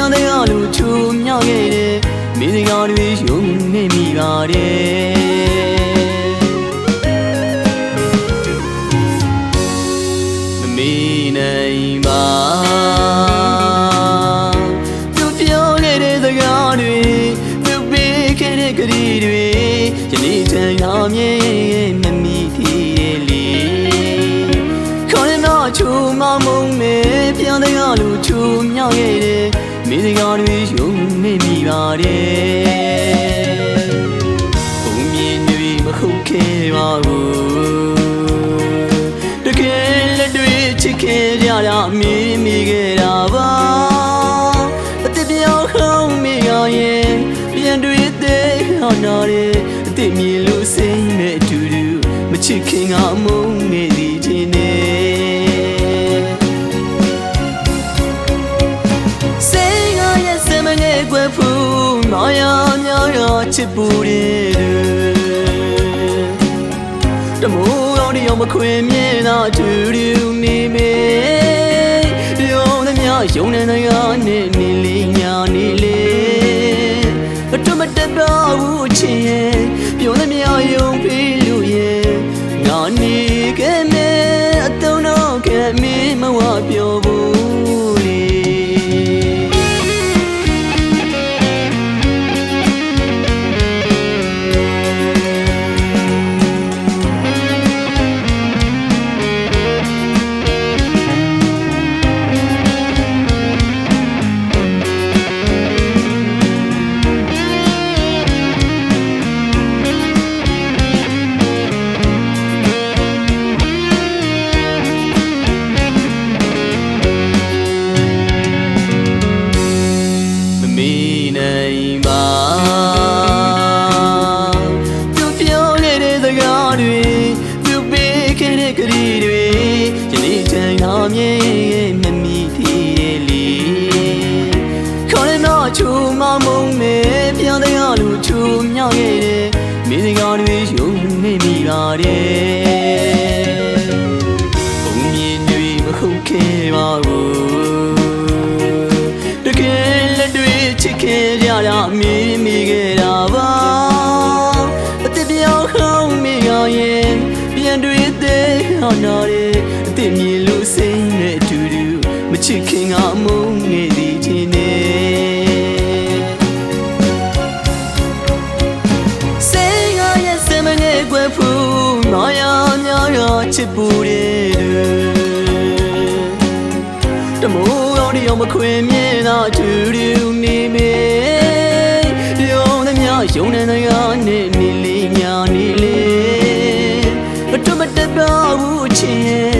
နဲ့ပြန်တဲ့ကလူချူမြောက်ခဲ့တဲ့မိစကားတွေယုံနေမိပါတယ်မမီနိုင်ပါသူပြောခဲ့တဲ့စကားတွေသူပေးခဲ့တဲ့ကတိတွေယနေ့တန်လာမြဲမမီထီတယ်လေခေါ်ရတော့ချူမမုံနဲ့ပြန်တဲ့ကလူချူမြောက်ခဲ့တဲ့ မိစကားတွေယုံနေမိပါတယ်ဘုံမြင်တွေမဟုတ်ခဲ့ပါဘူးတကယ်လက်တွေချစ်ခဲ့ကြတာမင်းမိခဲ့တာပါအစ်ပြောင်းခေါင်းမိရရင်ပြန်တွေသေးဟောနာတယ်အစ်မြင်လို့စိတ်နဲ့အတူတူမချစ်ခင်ကမုန်းနေသည် မာယာများရချစ်ပူတယ်တမိုးကောင်းတယောက်မခွင်မြင်တာတူတူနေ ခေါ်ရတော့ချူမမုံနဲ့ပြန်တဲ့ကလူချူမြောက်ခဲ့တဲ့မိစကားတွေယုံနေမိပါတယ်ဘုံမြင်တွေမဟုတ်ခဲ့ပါဘူးတကယ်လက်တွေချစ်ခဲ့ကြတာမင်းမိခဲ့တာပါအစ်ပြောင်းခေါင်းမိရရင်ပြန်တွေသေးဟောနာတယ်အစ်မြင်လို့စိတ်နဲ့အတူတူမချစ်ခင်ကမုန်းနေသည် ချစ်ပူတယ်တမိုးကောင်းတယောက်မခွင်မြင်တာတူတူနေမေရုံသမျှယုံနေရနဲ့နေလေးညာနေလေအထမတက်ပါဘူးချင်ပြောသမျှယုံ